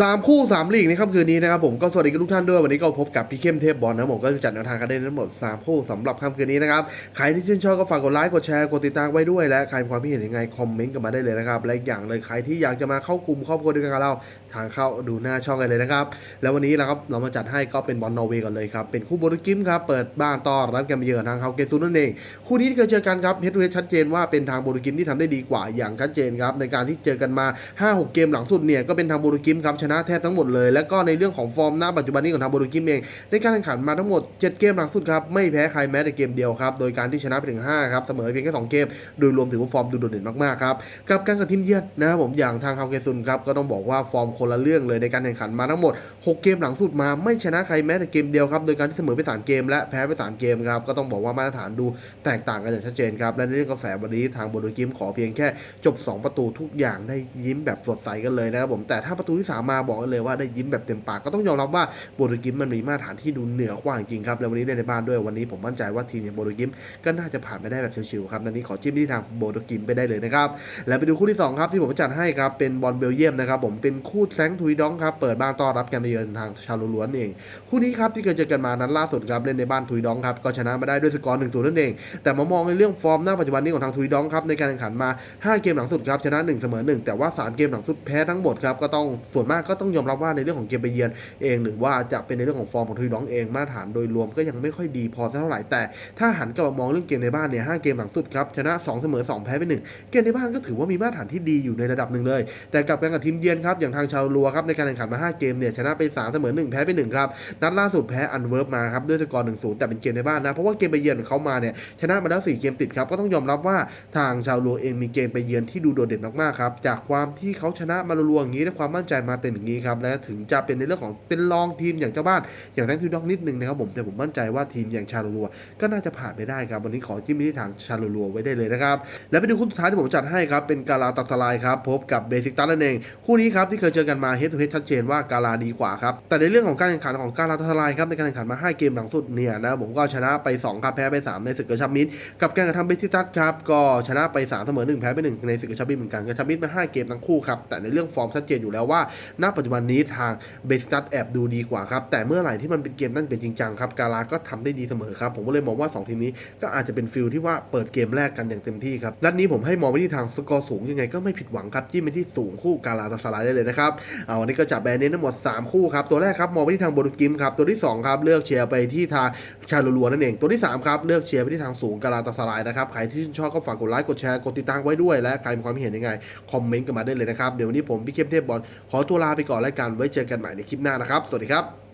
สามคู่สามลีกในค่ำคืนนี้นะครับผมก็สวัสดีกับทุกท่านด้วยวันนี้ก็พบกับพี่เข้มเทพบอลนะผมก็จะจัดแนวทางกันได้ทั้งหมด 3 คู่สำหรับค่ำคืนนี้นะครับใครที่ชื่นชอบก็ฝากกดไลค์กดแชร์กดติดตามไว้ด้วยและใครมีความคิดเห็นยังไงคอมเมนต์กันมาได้เลยนะครับและอีกอย่างเลยใครที่อยากจะมาเข้ากลุ่มครอบครัวเดียวกันกับเราทางเข้าดูหน้าช่องกันเลยนะครับแล้ววันนี้นะครับเรามาจัดให้ก็เป็นบอลนอร์เวย์ก่อนเลยครับเป็นคู่โบรุกิมครับเปิดบ้านต้อนรับแกมเยือนทางเขาเกซุนนั่นเองคู่นี้ที่เคยเจอกันครับเฮดทูเฮดชัดเจนว่าเป็นทางโบรุกิมที่ทำได้ดีกว่าอย่างชัดเจนครับในการที่เจอกันมา 5-6 เกมหลังสุดเนี่ยก็เป็นทางโบรูกิมครับชนะแทบทั้งหมดเลย แล้วก็ในเรื่องของฟอร์มณปัจจุบันนี้ของทางโบรูกิมเองในการแข่งขันมาทั้งหมด 7 เกมหลังสุดครับไม่แพ้ใครแม้แต่เกมเดียวครับโดยการที่ชนะไปถึง5ครับเสมอเพียงแค่2เกม โดยรวมถือว่าฟอร์มดูโดดเด่นมากๆครับกับการกับทีมเยือนนะครับผมอย่างทางคาเกซุนครับก็ต้องบอกว่าฟอร์มคนละเรื่องเลยในการแข่งขันมาทั้งหมด 6 เกมหลังสุดมาไม่ชนะใครแม้แต่เกมเดียวครับโดยการที่เสมอไปสามเกม และแพ้ไปสามเกมครับก็ต้องบอกว่ามาตรฐานดูแตกต่างกันอย่างชัดเจนครับและในเรื่องกระแสวันนี้ทางโบรูกิมขอเพียงแค่จบ 2 ประตูทุกอย่างได้ยิ้มแบบสดใสกันเลยนะครับผมแต่ถ้าประตูที่3มาบอกเลยว่าได้ยิ้มแบบเต็มปากก็ต้องยอมรับว่าโบรูกิมมันมีมาตรฐานที่ดูเหนือกว่าจริงครับแล้ววันนี้เล่นในบ้านด้วยวันนี้ผมมั่นใจว่าทีมอย่างโบรูกิมก็น่าจะผ่านไปได้แบบชิวๆครับตอนนี้ขอจิ้มที่ทางโบรูกิมไปได้เลยนะครับแล้วไปดูคู่ที่สองครับที่ผมจัดให้ครับเป็นบอลเบลเยียมนะครับผมเป็นคู่แซงทุยดองครับเปิดบ้านต้อนรับแกมเยือนทางชาวล้วนเองคู่นี้ครับที่เคยเจอกันมานั้นล่าสุดครับเล่นในบ้านทุยดองครับก็ชนะมาได้ด้วยสกอร์1-0นั่นเองแต่มามองในเรื่องฟอร์มหน้าปัจจุบันนี้ของทางทุยดองครับในการแข่งขันมา 5 เกมหลังสุดครับชนะ1เสมอ1แต่ว่า 3 เกมหลังสุดแพ้ทั้งหมดครับก็ต้องส่วนมากก็ต้องยอมรับว่าในเรื่องของเกมไปเยือนเอง หรือว่าจะเป็นในเรื่องของฟอร์มของทุยดองเองมาตรฐานโดยรวมก็ยังไม่ค่อยดีพอเท่าไหร่แต่ถ้าหันกลับมามองเรื่องเกมในบ้านเนี่ย5เกมหลังสุดครับชนะ2เสมอ2แพ้ไป1เกมในบ้านก็ถือว่ามีมาตรฐานที่ดีอยู่ในระดับหนึ่งเลย แต่กลับกันกับทีมเยือนครับอย่างทางชาวลัวครับในการแข่งขันมา 5 เกมเนี่ยชนะไป3เสมอ1แพ้ไป1ครับนัดล่าสุดแพ้อันเวิร์บมาครับด้วยสกอร์1-0แต่เป็นเกมในบ้านนะเพราะว่าเกมไปเยือนของเขามาเนี่ยชนะมาแล้ว4เกมติดครับก็ต้องยอมรับว่าทางชาวลัวเองมีเกมไปเยือนที่ดูโดดเด่นมากๆครับจากความที่เขาชนะมาลัวๆอย่างนี้และความมั่นใจมาเตมอย่างนี้ครับและถึงจะเป็นในเรื่องของเป็นรองทีมอย่างเจ้าบ้านอย่างแทงทูด็อกนิดนึงนะครับผมแต่ผมมั่นใจว่าทีมอย่างชาลูรัวก็น่าจะผ่านไปได้ครับวันนี้ขอจิ้มที่ทางชาลูรัวไว้ได้เลยนะครับแล้วไปดูคู่สุดท้ายที่ผมจัดให้ครับเป็นกาลาตัสลายครับพบกับเบสิกตันนั่นเองคู่นี้ครับที่เคยเจอกันมาเฮดทูเฮดชัดเจนว่ากาลาดีกว่าครับแต่ในเรื่องของการแข่งขันของกาลาตัสลายครับในการแข่งขันมา 5 เกมหลังสุดเนี่ยนะผมก็ชนะไป2ครับแพ้ไป 3 ในศึกกระชับมิตรกับการกระทำเบสิกตัสครับก็ชนะไป3เสมอ1แพ้ไป1ในศึกกระชับมิตรเหมือนกันกระชับมิตรมา5เกมทั้งคู่ครับแต่ในเรื่องฟอร์มชัดเจนอยู่แล้วว่าณปัจจุบันนี้ทางเบสตัสแอบดูดีกว่าครับ แต่เมื่อไหร่ที่มันเป็นเกมตั้งเป็นจริงจังครับกาลาก็ทำได้ดีเสมอครับ ผมก็เลยมองว่าสองทีมนี้ก็อาจจะเป็นฟิลที่ว่าเปิดเกมแรกกันอย่างเต็มที่ครับนัดนี้ผมให้มองไปที่ทางสกอร์สูงยังไงก็ไม่ผิดหวังครับจิ้มไปที่สูงคู่กาลาตาสลายได้เลยนะครับเอาวันนี้ก็จับแบรนด์เน้นทั้งหมด 3 คู่ครับตัวแรกครับมองไปที่ทางโบรุกิมครับตัวที่2ครับเลือกเชียร์ไปที่ทางชาลูลัวนั่นเองตัวที่3ครับเลือกเชียร์ไปที่ทางสูงกาลาตาสลายนะครับใครที่ชื่นชอบก็ฝากกดไลค์กดแชร์กดติดตามไว้ด้วยและใครมีความเห็นยังไงคอมเมนต์กันมาได้เลยนะครับเดี๋ยววันนี้ผมพี่เข้มเทพบอลขอตัวลาไปก่อนแล้วกันไว้เจอกันใหม่ในคลิปหน้านะครับ สวัสดีครับ